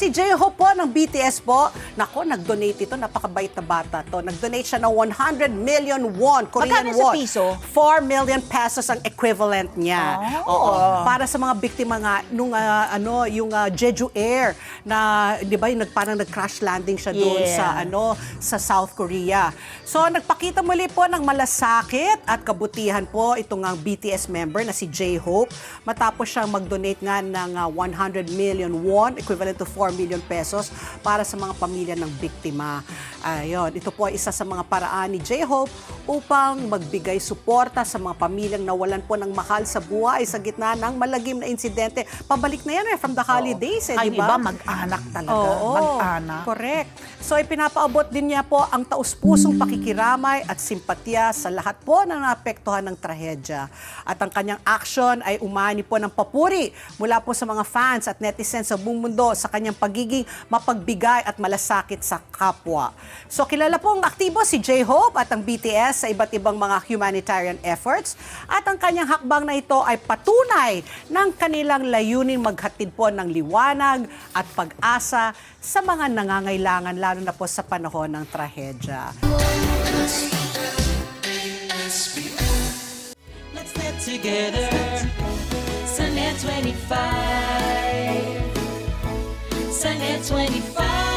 Si J-Hope po ng BTS po, nako, nag-donate ito, napakabait na bata to. Nag-donate siya ng 100 million won, Korean Magkano sa won. piso? 4 million pesos ang equivalent niya. Oh. Oo. Para sa mga biktima nga nung ah, ano, yung ah, Jeju Air na 'di ba, yung nag parang nag-crash landing siya doon Yeah. sa ano, sa South Korea. So nagpakita muli po ng malasakit at kabutihan po itong ang BTS member na si J-Hope matapos siyang mag-donate nga ng ah, 100 million won, equivalent to 4 million pesos para sa mga pamilya ng biktima. Ayun, ito po ay isa sa mga paraan ni J-Hope upang magbigay suporta sa mga pamilyang nawalan po ng mahal sa buhay sa gitna ng malagim na insidente. Pabalik na yan eh, from the holidays eh, di iba ba? mag-anak talaga. Oo, Mag-anak. Correct. So ipinapaabot din niya po ang taus-pusong pakikiramay at simpatya sa lahat po na naapektuhan ng trahedya. At ang kanyang action ay umani po ng papuri mula po sa mga fans at netizens sa buong mundo sa kanyang pagiging mapagbigay at malasakit sa kapwa. So kilala po ang aktibo si J-Hope at ang BTS sa iba't ibang mga humanitarian efforts at ang kanyang hakbang na ito ay patunay ng kanilang layunin maghatid po ng liwanag at pag-asa sa mga nangangailangan lalo na po sa panahon ng trahedya. Let's get together. Sunday 25. Sunday 25.